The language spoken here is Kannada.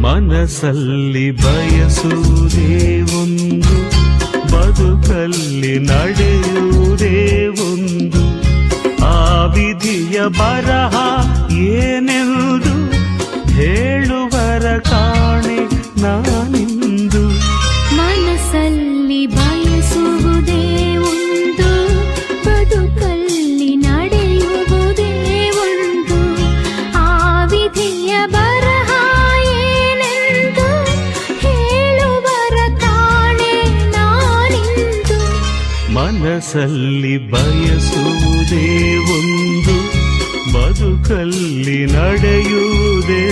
ಮನಸ್ಸಲ್ಲಿ ಬಯಸುವುದೇ ಒಂದು ಬದುಕಲ್ಲಿ ನಡೆಯುವುದೇ ಒಂದು. ಆ ವಿಧಿಯ ಬರಹ ಏನೆಂದು ಹೇಳುವರ ಕಾಣೆ ಮನಸ್ಸಲ್ಲಿ ಬಯಸುವುದೇ ಒಂದು ಬದುಕಲ್ಲಿ ನಡೆಯುವುದೇ